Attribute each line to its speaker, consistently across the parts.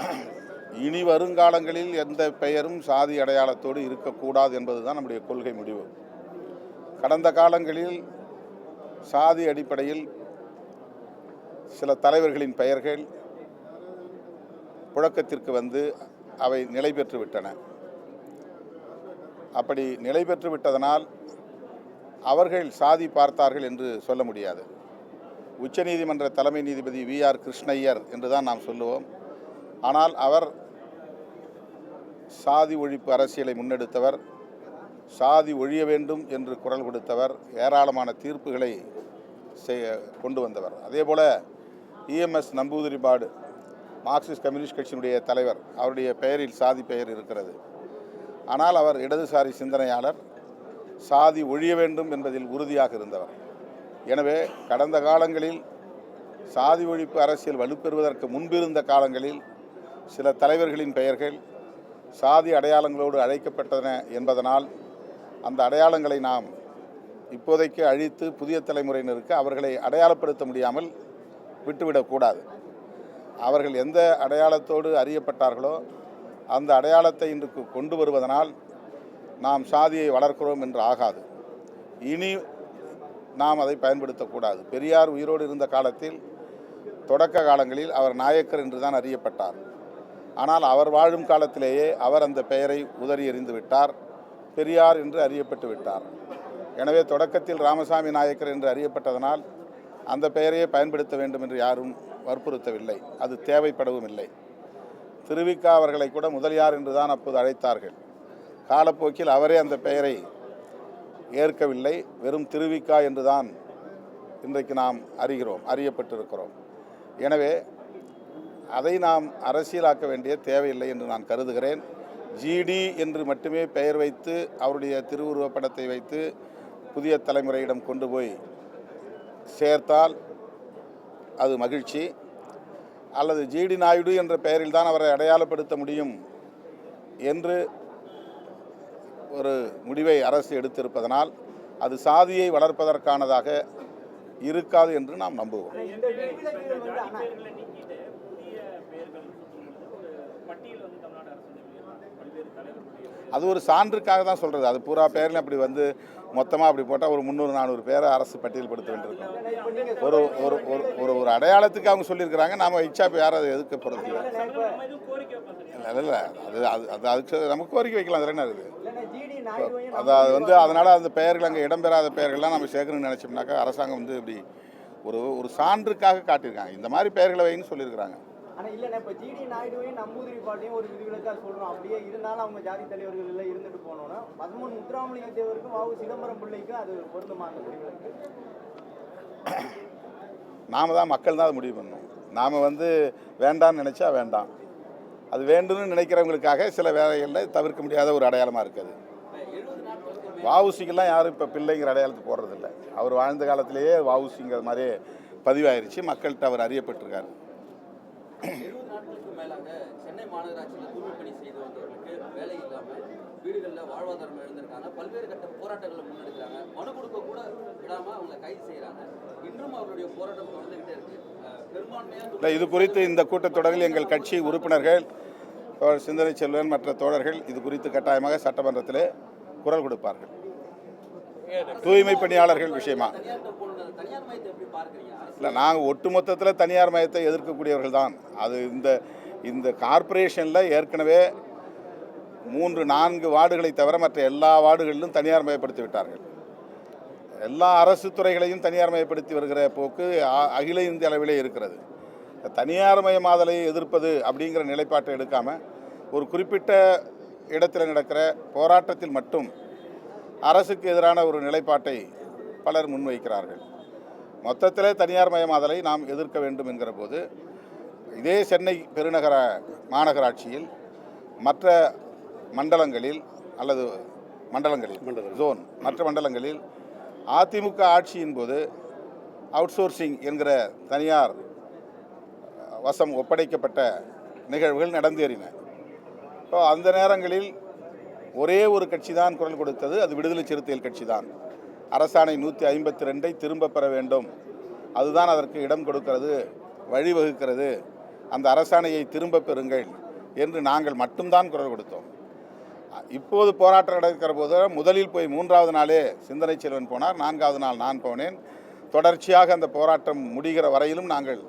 Speaker 1: இனி வருங்காலங்களில் எந்த பெயரும் சாதி அடையாளத்தோடு இருக்கக்கூடாது என்பதுதான் நம்முடைய கொள்கை முடிவு. கடந்த காலங்களில் சாதி அடிப்படையில் சில தலைவர்களின் பெயர்கள் புழக்கத்திற்கு வந்து அவை நிலை பெற்றுவிட்டன அப்படி நிலை பெற்றுவிட்டதனால் அவர்கள் சாதி பார்த்தார்கள் என்று சொல்ல முடியாது. உச்சநீதிமன்ற தலைமை நீதிபதி வி ஆர் கிருஷ்ணய்யர் என்று தான் நாம் சொல்லுவோம். ஆனால் அவர் சாதி ஒழிப்பு அரசியலை முன்னெடுத்தவர் சாதி ஒழிய வேண்டும் என்று குரல் கொடுத்தவர் ஏராளமான தீர்ப்புகளை செய்ய கொண்டு வந்தவர். அதே போல் இஎம்எஸ் நம்பூதிரிபாடு மார்க்சிஸ்ட் கம்யூனிஸ்ட் கட்சியினுடைய தலைவர் அவருடைய பெயரில் சாதி பெயர் இருக்கிறது. ஆனால் அவர் இடதுசாரி சிந்தனையாளர் சாதி ஒழிய வேண்டும் என்பதில் உறுதியாக இருந்தவர். எனவே கடந்த காலங்களில் சாதி ஒழிப்பு அரசியல் வலுப்பெறுவதற்கு முன்பிருந்த காலங்களில் சில தலைவர்களின் பெயர்கள் சாதி அடையாளங்களோடு அழைக்கப்பட்டன என்பதனால் அந்த அடையாளங்களை நாம் இப்போதைக்கு அழித்து புதிய தலைமுறையினருக்கு அவர்களை அடையாளப்படுத்த முடியாமல் விட்டுவிடக்கூடாது அவர்கள் எந்த அடையாளத்தோடு அறியப்பட்டார்களோ அந்த அடையாளத்தை இன்று கொண்டு வருவதனால் நாம் சாதியை வளர்க்கிறோம் என்று ஆகாது. இனி நாம் அதை பயன்படுத்தக்கூடாது பெரியார் உயிரோடு இருந்த காலத்தில் தொடக்க காலங்களில் அவர் நாயக்கர் என்று தான் அறியப்பட்டார். ஆனால் அவர் வாழும் காலத்திலேயே அவர் அந்த பெயரை உதறி எறிந்து விட்டார். பெரியார் என்று அறியப்பட்டு விட்டார். எனவே தொடக்கத்தில் ராமசாமி நாயக்கர் என்று அறியப்பட்டதனால் அந்த பெயரையே பயன்படுத்த வேண்டும் என்று யாரும் வற்புறுத்தவில்லை. அது தேவைப்படவும் இல்லை. திருவிக்கா அவர்களை கூட முதலியார் என்று தான் அப்போது அழைத்தார்கள். காலப்போக்கில் அவரே அந்த பெயரை ஏற்கவில்லை. வெறும் திருவிக்கா என்று தான் இன்றைக்கு நாம் அறிகிறோம் அறியப்பட்டிருக்கிறோம். எனவே அதை நாம் அரசியலாக்க வேண்டிய தேவையில்லை என்று நான் கருதுகிறேன். ஜிடி என்று மட்டுமே பெயர் வைத்து அவருடைய திருவுருவப்படத்தை வைத்து புதிய தலைமுறையிடம் கொண்டு போய் சேர்த்தால் அது மகிழ்ச்சி. அல்லது ஜிடி நாயுடு என்ற பெயரில் தான் அவரை அடையாளப்படுத்த முடியும் என்று ஒரு முடிவை அரசு எடுத்திருப்பதனால் அது சாதியை வளர்ப்பதற்கானதாக இருக்காது என்று நாம் நம்புவோம்
Speaker 2: இந்த விதிவிலக்குகள் வந்து ஆனா
Speaker 3: பேர்களை நீக்கிட்டு புதிய பெயர்கள் ஒரு பட்டியல் வந்து தமிழ்நாடு அரசு வெளியிடுறாங்க. பல்வேறு தலைவர்களுடைய பெயர்.
Speaker 1: அது ஒரு சான்றுக்காக தான் சொல்கிறது அது பூரா பேரில் அப்படி வந்து மொத்தமாக அப்படி போட்டால் ஒரு முந்நூறு நானூறு பேரை அரசு பட்டியல்படுத்த வேண்டியிருக்கும் ஒரு ஒரு ஒரு ஒரு ஒரு அடையாளத்துக்கு அவங்க சொல்லியிருக்கிறாங்க. நாம் இச்சா இப்போ யாரும் அதை எதுக்க போகிறது இல்லை. இல்லை இல்லை அது அது அது அதுக்கு நம்ம கோரிக்கை வைக்கலாம். அதில் என்ன இருக்குது? அதாவது வந்து அதனால் அந்த பெயர்கள் அங்கே இடம்பெறாத பெயர்கள்லாம் நம்ம சேர்க்கணும்னு நினச்சோம்னாக்கா அரசாங்கம் வந்து இப்படி ஒரு ஒரு சான்றுக்காக காட்டியிருக்காங்க. இந்த மாதிரி பெயர்களை வைன்னு சொல்லியிருக்கிறாங்க.
Speaker 2: ஆனால் இல்லைண்ணா இப்போ ஜிடி நாயுடுவையும் நம்பூதிரி பாட்டையும் ஒரு விதிவிலக்காக சொல்றோம். அப்படியே இருந்தாலும் அவங்க ஜாதி தலைவர்கள் எல்லாம் இருந்துட்டு போனோன்னா பதிமூணு முத்துராமலிங்க தேவருக்கும் வாவு சிதம்பரம் பிள்ளைக்கும் அது பொருந்துமா அந்த முடிவுகளுக்கு
Speaker 1: நாம தான் மக்கள் தான் அதை முடிவு பண்ணணும். நாம் வந்து வேண்டாம்னு நினச்சா வேண்டாம். அது வேண்டும்னு நினைக்கிறவங்களுக்காக சில வேலைகளில் தவிர்க்க முடியாத ஒரு அடையாளமாக இருக்குது. வாவுசிக்கெல்லாம் யாரும் இப்போ பிள்ளைங்கிற அடையாளத்துக்கு போடுறதில்ல அவர் வாழ்ந்த காலத்திலேயே வாவுசிங்கிற மாதிரி பதிவாயிருச்சு. மக்கள்கிட்ட அவர் அறியப்பட்டிருக்காரு.
Speaker 4: சென்னை மாநகராட்சியில் தூய்மை பணி செய்து வந்தவர்களுக்கு வேலை இல்லாமல் வீடுகளில் வாழ்வாதாரம் இழந்திருக்காங்க. பல்வேறு கட்ட போராட்டங்களை முன்னெடுக்கிறாங்க. மனு கொடுக்க கூட விடாம அவங்களை கைது செய்யறாங்க. இன்றும் அவருடைய போராட்டம் தொடர்ந்துகிட்டே இருக்கு.
Speaker 1: இது குறித்து இந்த கூட்டத்தொடரில் எங்கள் கட்சி உறுப்பினர்கள் சிந்தனை செல்வன் மற்ற தோழர்கள் இது குறித்து கட்டாயமாக சட்டமன்றத்திலே குரல் கொடுப்பார்கள். தூய்மை பணியாளர்கள் விஷயமா? இல்லை நாங்கள் ஒட்டுமொத்தத்தில் தனியார் மயத்தை எதிர்க்கக்கூடியவர்கள் தான் அது இந்த இந்த கார்ப்பரேஷனில் ஏற்கனவே மூன்று நான்கு வார்டுகளை தவிர மற்ற எல்லா வார்டுகளிலும் தனியார் மயப்படுத்தி விட்டார்கள். எல்லா அரசு துறைகளையும் தனியார் மயப்படுத்தி வருகிற போக்கு அகில இந்திய அளவிலே இருக்கிறது. தனியார் மயமாதலை எதிர்ப்பது அப்படிங்கிற நிலைப்பாட்டை எடுக்காமல் ஒரு குறிப்பிட்ட இடத்தில் நடக்கிற போராட்டத்தில் மட்டும் அரசுக்கு எதிரான ஒரு நிலைப்பாட்டை பலர் முன்வைக்கிறார்கள். மொத்தத்திலே தனியார் மயமாதலை நாம் எதிர்க்க வேண்டும் என்கிற போது இதே சென்னை பெருநகர மாநகராட்சியில் மற்ற மண்டலங்களில் அல்லது மண்டலங்களில் ஜோன் மற்ற மண்டலங்களில் அதிமுக ஆட்சியின் போது அவுட்சோர்சிங் என்கிற தனியார் வசம் ஒப்படைக்கப்பட்ட நிகழ்வுகள் நடந்தேறின. ஸோ அந்த நேரங்களில் ஒரே ஒரு கட்சி தான் குரல் கொடுத்தது அது விடுதலை சிறுத்தைகள் கட்சி தான் அரசாணை நூற்றி ஐம்பத்தி ரெண்டை திரும்ப பெற வேண்டும். அதுதான் அதற்கு இடம் கொடுக்கிறது வழிவகுக்கிறது. அந்த அரசாணையை திரும்ப பெறுங்கள் என்று நாங்கள் மட்டும்தான் குரல் கொடுத்தோம். இப்போது போராட்டம் நடக்கிற போது முதலில் போய் மூன்றாவது நாளே சிந்தனை செல்வன் போனார். நான்காவது நாள் நான் போனேன். தொடர்ச்சியாக அந்த போராட்டம் முடிகிற வரையிலும் நாங்கள்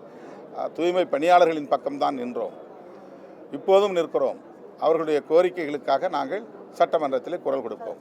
Speaker 1: தூய்மை பணியாளர்களின் பக்கம்தான் நின்றோம். இப்போதும் நிற்கிறோம். அவர்களுடைய கோரிக்கைகளுக்காக நாங்கள் சட்டமன்றத்தில் குரல் கொடுப்போம்.